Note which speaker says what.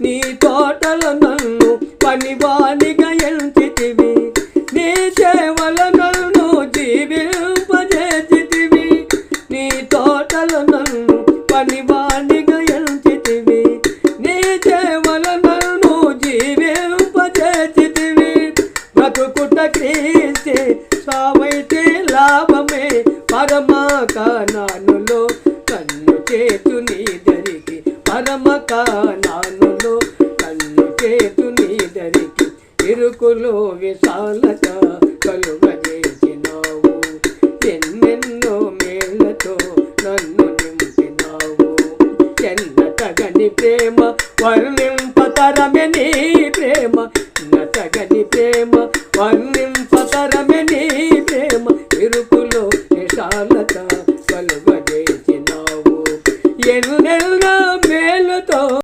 Speaker 1: నీ తోటలో నన్ను పనివానిగా ఎంచితివి. నీ సేవల నన్ను జీవింపజేసితివి. నీ తోటలో నన్ను పనివానిగా ఎంచితివి. నీ సేవల నన్ను జీవింపజేసితివి. బ్రతుకుట క్రీస్తే సావైతే లాభమే. పరమ కానానులో కన్ను చేతు నీ దరికి. పరమ కానాను చేతు నీ దరికి ఇరుకులో విశాలత కలుగజేసినావు. ఎన్నెన్నో మేళ్ళతో నన్ను నింపినావు. ఎన్న తగని ప్రేమ వర్ణింపతరమే నీ ప్రేమ. నతగని ప్రేమ వర్ణింపతరమే నీ ప్రేమ. ఇరుకులు విశాలత కలుగజేసినావు. ఎన్నెన్నో మేలుతో